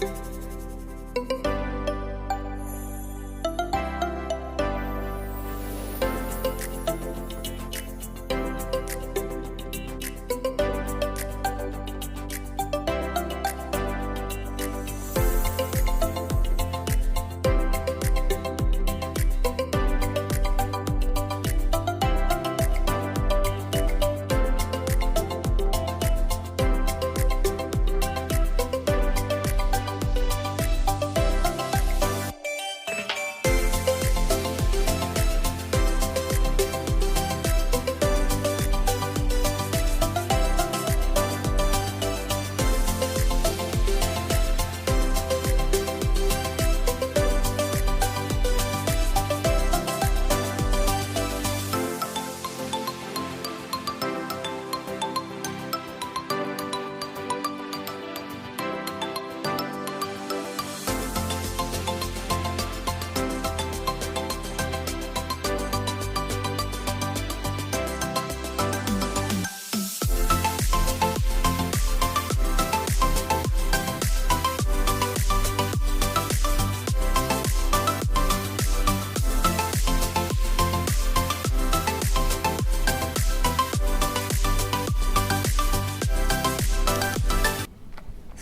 ส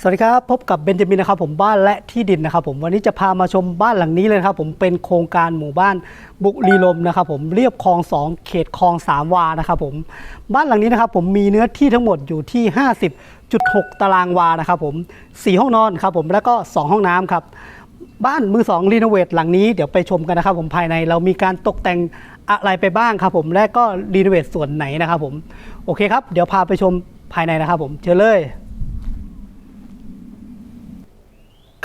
วัสดีครับพบกับเบนจามินนะครับผมบ้านและที่ดินนะครับผมวันนี้จะพามาชมบ้านหลังนี้เลยนะครับผมเป็นโครงการหมู่บ้านบุรีลมนะครับผมเรียบคลอง2เขตคลอง3วานะครับผมบ้านหลังนี้นะครับผมมีเนื้อที่ทั้งหมดอยู่ที่ 50.6 ตารางวานะครับผม4ห้องนอนครับผมแล้วก็ 2 ห้องน้ำครับบ้านมือสองรีโนเวทหลังนี้เดี๋ยวไปชมกันนะครับผมภายในเรามีการตกแต่งอะไรไปบ้างครับผมและก็รีโนเวทส่วนไหนนะครับผมโอเคครับเดี๋ยวพาไปชมภายในนะครับผมเชิญเลย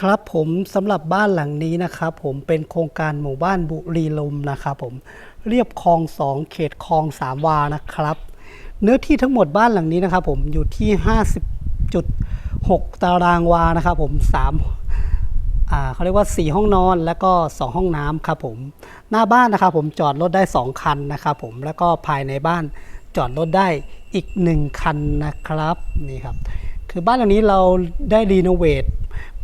ครับผมสำหรับบ้านหลังนี้นะครับผมเป็นโครงการหมู่บ้านบุรีลมนะครับผมเรียบคลอง2เขตคลอง3วานะครับ เนื้อที่ทั้งหมดบ้านหลังนี้นะครับผมอยู่ที่ 50.6 ตารางวานะครับผม3อ่าเขาเรียกว่า 4 ห้องนอนแล้วก็ 2 ห้องน้ำครับผมหน้าบ้านนะครับผมจอดรถได้ 2 คันนะครับผมแล้วก็ภายในบ้านจอดรถได้อีก 1 คันนะครับนี่ครับคือบ้านหลังนี้เราได้รีโนเวท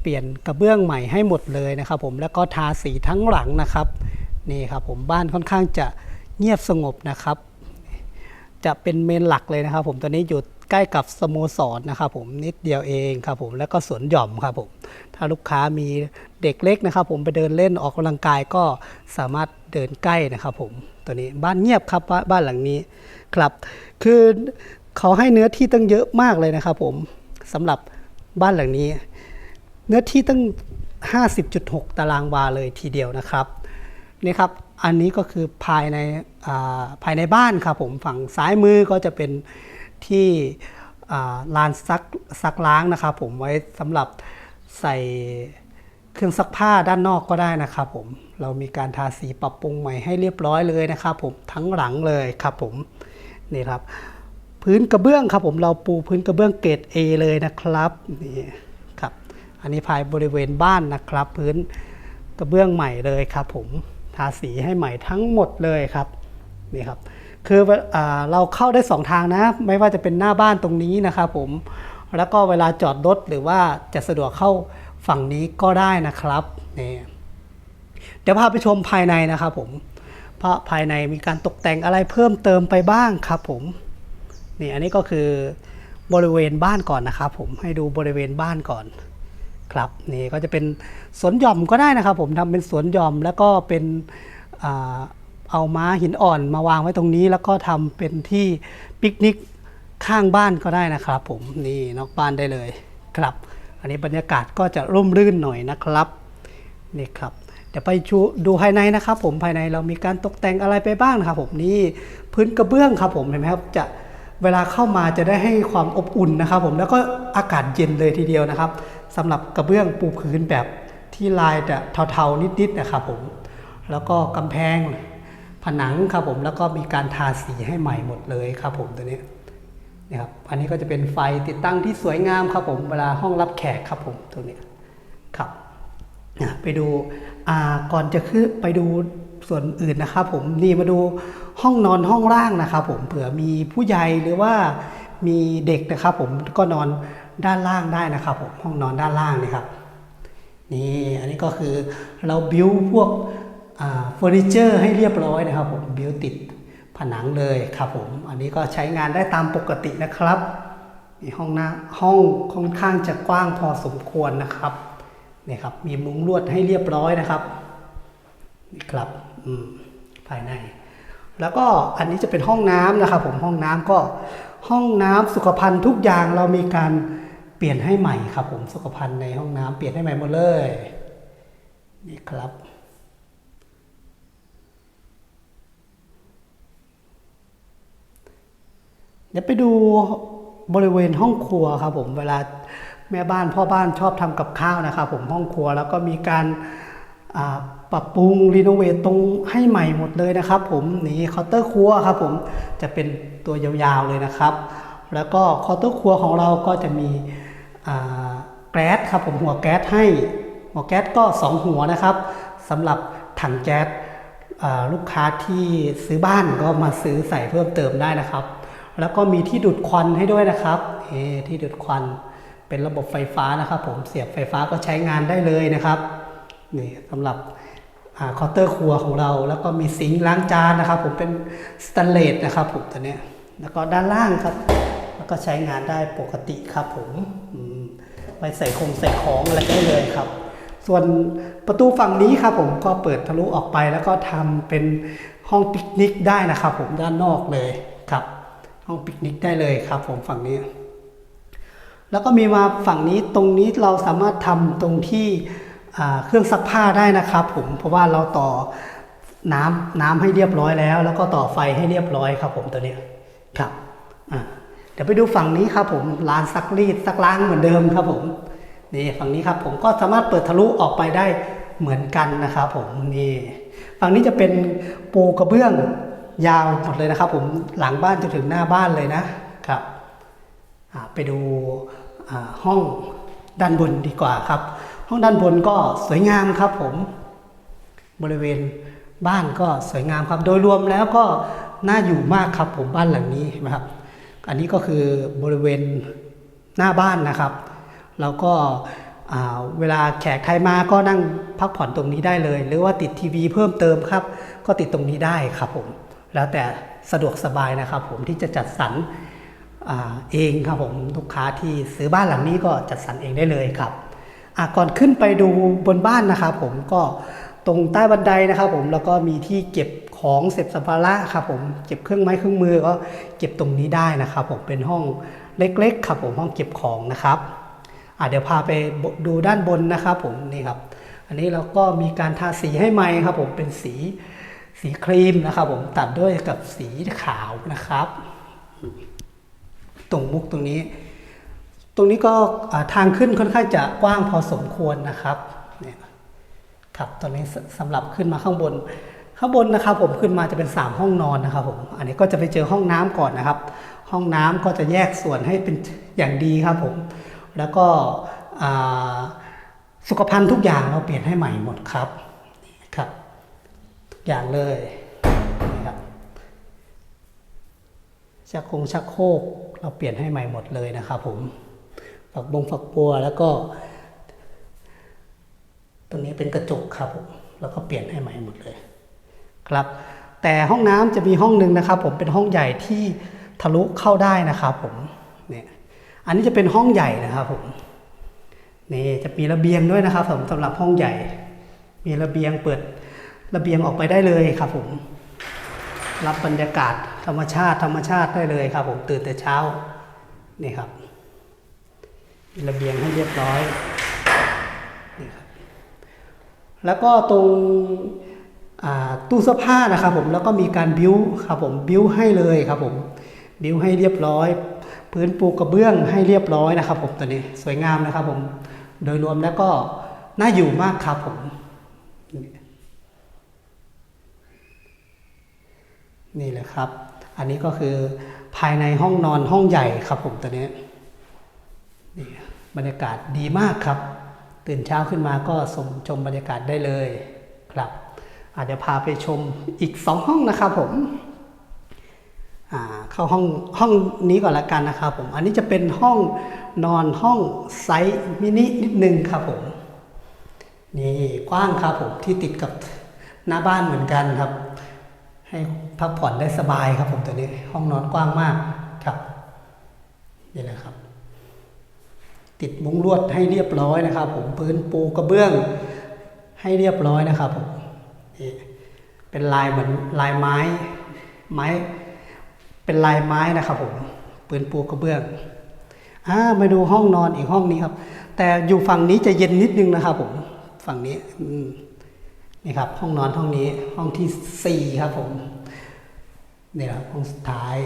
ปลี่ยนกระเบื้องใหม่ให้หมดเลยนะครับผมแล้วก็ทาสีทั้งหลังนะครับนี่ครับผมบ้านค่อนข้างจะเงียบสงบนะครับ จะเป็นเมนหลักเลยนะครับ ผมตอนนี้อยู่ใกล้กับสโมสรนะครับผมนิดเดียวเองครับผมแล้วก็สวนหย่อมครับผมถ้าลูกค้ามีเด็กเล็กนะครับ ผมไปเดินเล่นออกกำลังกายก็สามารถเดินใกล้นะครับ ผมตัวนี้บ้านเงียบครับบ้านหลังนี้ครับ คือเขาให้เนื้อที่ตั้งเยอะมากเลยนะครับ ผมสำหรับบ้านหลังนี้ เนื้อที่ตั้ง 50.6 ตารางวาเลยทีเดียวนะครับนี่ครับอันนี้ก็คือภายในอ่าภายในบ้านครับผมฝั่งซ้ายมือก็จะเป็นที่อ่าลานซักซักล้างนะครับผมไว้สำหรับใส่เครื่องซักผ้าด้านนอกก็ได้นะครับผมเรามีการทาสีปรับปรุงใหม่ให้เรียบร้อยเลยนะครับผมทั้งหลังเลยครับผมนี่ครับ พื้นกระเบื้องครับผมเราปูพื้นกระเบื้องเกรด A เลยนะครับนี่ครับ อันนี้ภายบริเวณบ้านนะครับ พื้นกระเบื้องใหม่เลยครับ ผมทาสีให้ใหม่ทั้งหมดเลยครับนี่ครับ คืออเราเข้าได้สองทางนะ ไม่ว่าจะเป็นหน้าบ้านตรงนี้นะครับผมแล้วก็เวลาจอดรถหรือว่าจะสะดวกเข้าฝั่งนี้ก็ได้นะครับนี่เดี๋ยวพาไปชมภายในนะครับผมเพราะภายในมีการตกแต่งอะไรเพิ่มเติมไปบ้างครับผมนี่อันนี้ก็คือบริเวณบ้านก่อนนะครับผมให้ดูบริเวณบ้านก่อน ครับนี่ก็จะเป็นสวนหย่อมก็ได้นะครับ ผมทำเป็นสวนหย่อมแล้วก็เป็นเอาม้าหินอ่อนมาวางไว้ตรงนี้ แล้วก็ทำเป็นที่ปิกนิกข้างบ้านก็ได้นะครับ ผมนี่นอกบ้านได้เลยครับ อันนี้บรรยากาศก็จะร่มรื่นหน่อยนะครับนี่ครับเดี๋ยวไปดูภายในนะครับ ผมภายในเรามีการตกแต่งอะไรไปบ้างนะครับ ผมนี่พื้นกระเบื้องครับ ผมเห็นไหมครับจะ เวลาเข้ามาจะได้ให้ความอบอุ่นนะครับ ผมแล้วก็อากาศเย็นเลยทีเดียวนะครับสำหรับกระเบื้องปูพื้นแบบที่ลายจะเทาๆนิดๆนะครับผมแล้วก็กำแพงผนังครับผมแล้วก็มีการทาสีให้ใหม่หมดเลยครับผมตัวนี้นะครับอันนี้ก็จะเป็นไฟติดตั้งที่สวยงามครับผมเวลาห้องรับแขกครับผมตรงนี้ครับไปดูก่อนจะขึ้นไปดู ส่วนอื่นนะครับผมนี่มาดูห้องนอนห้องล่างนะครับผมเผื่อมีผู้ใหญ่หรือว่ามีเด็กนะครับผมก็นอนด้านล่างได้นะครับผมห้องนอนด้านล่างนี่ครับนี่อันนี้ก็คือเราบิวพวกเฟอร์นิเจอร์ให้เรียบร้อยนะครับผมบิวติดผนังเลยครับผมอันนี้ก็ใช้งานได้ตามปกตินะครับนี่ห้องน้ำห้องค่อนข้างจะกว้างพอสมควรนะครับนี่ครับมีมุ้งลวดให้เรียบร้อยนะครับนี่ครับ ภายใน แล้วก็อันนี้จะเป็นห้องน้ำนะครับผมห้องน้ำก็ห้องน้ำสุขภัณฑ์ทุกอย่างเรามีการเปลี่ยนให้ใหม่ครับผมสุขภัณฑ์ในห้องน้ำเปลี่ยนให้ใหม่หมดเลยนี่ครับเดี๋ยวไปดูบริเวณห้องครัวครับผมเวลาแม่บ้านพ่อบ้านชอบทำกับข้าวนะครับผมห้องครัวแล้วก็มีการ ปรับปรุงรีโนเวทตรงให้ใหม่หมดเลยนะครับ ผมนี่เคาน์เตอร์ครัวครับผมจะเป็นตัวยาวๆเลยนะครับ แล้วก็เคาน์เตอร์ครัวของเราก็จะมีแก๊สครับผมหัวแก๊สให้ หัวแก๊สก็ 2 หัวนะครับสำหรับถังแก๊สลูกค้าที่ซื้อบ้านก็มาซื้อใส่เพิ่มเติมได้นะครับ แล้วก็มีที่ดูดควันให้ด้วยนะครับเอที่ดูดควันเป็นระบบไฟฟ้านะครับ ผมเสียบไฟฟ้าก็ใช้งานได้เลยนะครับนี่สำหรับ เคาน์เตอร์ครัวของเรา แล้วก็มีซิงค์ล้างจานนะครับผมเป็นสแตนเลสนะครับผมตัวนี้แล้วก็ด้านล่างครับ แล้วก็ใช้งานได้ปกติครับผมมไปใส่คงใส่ของอะไรได้เลยครับ ส่วนประตูฝั่งนี้ครับผมก็เปิดทะลุออกไปแล้วก็ทำเป็นห้องปิกนิกได้นะครับ ผมด้านนอกเลยครับ ห้องปิกนิกได้เลยครับ ผมฝั่งนี้ แล้วก็มีมาฝั่งนี้ตรงนี้เราสามารถทำตรงที่ เครื่องซักผ้าได้นะครับผมเพราะว่าเราต่อน้ำน้ำให้เรียบร้อยแล้ว แล้วก็ต่อไฟให้เรียบร้อยครับผมตัวนี้ครับเดี๋ยวไปดูฝั่งนี้ครับผมร้านซักรีดซักล้างเหมือนเดิมครับผมนี่ฝั่งนี้ครับผมก็สามารถเปิดทะลุออกไปได้เหมือนกันนะครับผมนี่ฝั่งนี้จะเป็นปูกระเบื้องยาวหมดเลยนะครับ ผมหลังบ้านจนถึงหน้าบ้านเลยนะครับไปดูห้องด้านบนดีกว่าครับ ห้องด้านบนก็สวยงามครับผม บริเวณบ้านก็สวยงามครับ โดยรวมแล้วก็น่าอยู่มากครับผมบ้านหลังนี้นะครับ อันนี้ก็คือบริเวณหน้าบ้านนะครับ แล้วก็เวลาแขกใครมาก็นั่งพักผ่อนตรงนี้ได้เลย หรือว่าติดทีวีเพิ่มเติมครับ ก็ติดตรงนี้ได้ครับผม แล้วแต่สะดวกสบายนะครับผมที่จะจัดสรรอเองครับผมลูกค้าที่ซื้อบ้านหลังนี้ก็จัดสรรเองได้เลยครับ ก่อนขึ้นไปดูบนบ้านนะครับผมก็ตรงใต้บันไดนะครับผมแล้วก็มีที่เก็บของเสพสัมภาระครับผมเก็บเครื่องไม้เครื่องมือก็เก็บตรงนี้ได้นะครับผมเป็นห้องเล็กๆครับผมห้องเก็บของนะครับอะเดี๋ยวพาไปดูด้านบนนะครับผมนี่ครับ อันนี้เราก็มีการทาสีให้ใหม่ครับผมเป็นสีสีครีมนะครับผมตัดด้วยกับสีขาวนะครับ ตรงมุกตรงนี้ ตรงนี้ก็ทางขึ้นค่อนข้างจะกว้างพอสมควรนะครับครับตอนนี้สสำหรับขึ้นมาข้างบน ข้างบนนะครับ ผมขึ้นมาจะเป็น 3 ห้องนอนนะครับผมอันนี้ก็จะไปเจอห้องน้ำก่อนนะครับ ห้องน้ำก็จะแยกส่วนให้เป็นอย่างดีครับผมแล้วก็สุขภัณฑ์ทุกอย่างเราเปลี่ยนให้ใหม่หมดครับครับ ทุกอย่างเลยนี่ครับชักคงชักโครกเราเปลี่ยนให้ใหม่หมดเลยนะครับผม ฝักบงฝักบัวแล้วก็ ตรงนี้เป็นกระจกครับผมแล้วก็เปลี่ยนให้ใหม่หมดเลยครับ แต่ห้องน้ำจะมีห้องหนึ่งนะครับ ผมเป็นห้องใหญ่ที่ทะลุเข้าได้นะครับ ผมเนี่ยอันนี้จะเป็นห้องใหญ่นะครับผมนี่จะมีระเบียงด้วยนะครับผมสำหรับห้องใหญ่ มีระเบียงเปิดระเบียงออกไปได้เลยครับผมรับบรรยากาศธรรมชาติธรรมชาติได้เลยครับผมตื่นแต่เช้านี่ครับ ระเบียงให้เรียบร้อยนี่ครับแล้วก็ตรงตู้เสื้อผ้านะครับผมแล้วก็มีการบิ้วครับผมบิ้วให้เลยครับผมบิ้วให้เรียบร้อย พื้นปูกระเบื้องให้เรียบร้อยนะครับผมตัวนี้สวยงามนะครับผมโดยรวมแล้วก็น่าอยู่มากครับผมนี่แหละครับ อันนี้ก็คือภายในห้องนอนห้องใหญ่ครับผมตัวนี้นี่ บรรยากาศดีมากครับ ตื่นเช้าขึ้นมาก็ชมชมบรรยากาศได้เลยครับ อาจจะพาไปชมอีกสองห้องนะครับผมเข้าห้องห้องนี้ก่อนละกันนะครับผม อันนี้จะเป็นห้องนอนห้องไซส์มินินิดนึงครับผม นี่กว้างครับผมที่ติดกับหน้าบ้านเหมือนกันครับ ให้พักผ่อนได้สบายครับผมตัวนี้ห้องนอนกว้างมากครับนี่แหละครับ ติดมุ้งลวดให้เรียบร้อยนะครับ ผมพื้นปูกระเบื้องให้เรียบร้อยนะครับผมนี่เป็นลายเหมือนลายไม้ไม้เป็นลายไม้นะครับผมปืนปูกระเบื้องอ่ามาดูห้องนอนอีกห้องนี้ครับ แต่อยู่ฝั่งนี้จะเย็นนิดนึงนะครับผมฝั่งนี้นี่ครับ ห้องนอนห้องนี้ห้องที่สี่ครับผมนี่ครับห้องสุดท้าย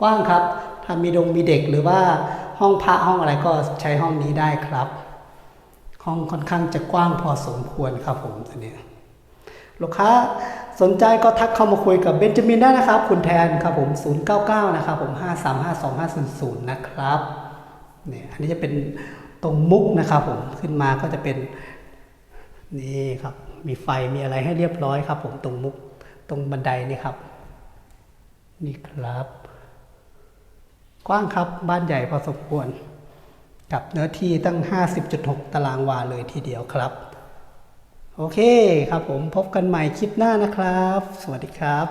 กว้างครับ ถ้ามีดงมีเด็กหรือว่าห้องพระห้องอะไรก็ใช้ห้องนี้ได้ครับ ห้องค่อนข้างจะกว้างพอสมควรครับผมตัวนี้ลูกค้าสนใจก็ทักเข้ามาคุยกับเบนจามินได้นะครับ คุณแทนครับผม 099 นะครับผม 5352500 นะครับเนี่ยอันนี้จะเป็นตรงมุกนะครับผมขึ้นมาก็จะเป็นนี่ครับ มีไฟมีอะไรให้เรียบร้อยครับ ผมตรงมุกตรงบันไดนี่ครับ นี่ครับ กว้างครับบ้านใหญ่พอสมควร กับเนื้อที่ตั้ง 50.6 ตารางวาเลยทีเดียวครับ โอเคครับผมพบกันใหม่คลิปหน้านะครับ สวัสดีครับ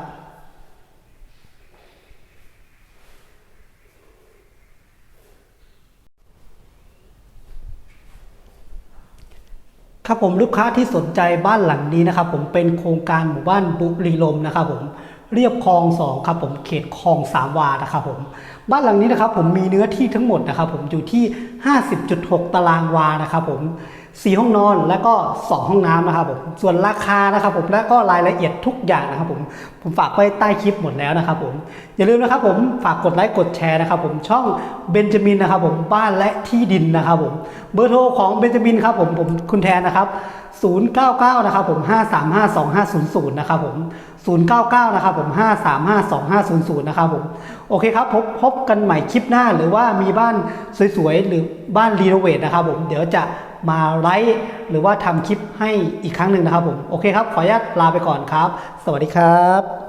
ครับผมลูกค้าที่สนใจบ้านหลังนี้นะครับผมเป็นโครงการหมู่บ้านบุรีลมนะครับผมเรียบคลองสองครับผมเขตคลองสามวานะครับผม บ้านหลังนี้นะครับผมมีเนื้อที่ทั้งหมดนะครับผมอยู่ที่ 50.6 ตารางวานะครับผมสี่ห้องนอนและก็ 2 ห้องน้ำนะครับผมส่วนราคานะครับผมและก็รายละเอียดทุกอย่างนะครับผมผมฝากไว้ใต้คลิปหมดแล้วนะครับผมอย่าลืมนะครับผมฝากกดไลค์กดแชร์นะครับผมช่องเบนจามินนะครับผมบ้านและที่ดินนะครับผมเบอร์โทรของเบนจามินครับผมผมคุณแทนนะครับ099นะครับผม5352500นะครับผม 099 นะครับผม 5352500 นะครับผม โอเคครับ พบพบกันใหม่คลิปหน้าหรือว่ามีบ้านสวยๆ หรือบ้านรีโนเวทนะครับผม เดี๋ยวจะมาไลฟ์หรือว่าทำคลิปให้อีกครั้งหนึ่งนะครับผม โอเคครับ ขออนุญาตลาไปก่อนครับ สวัสดีครับ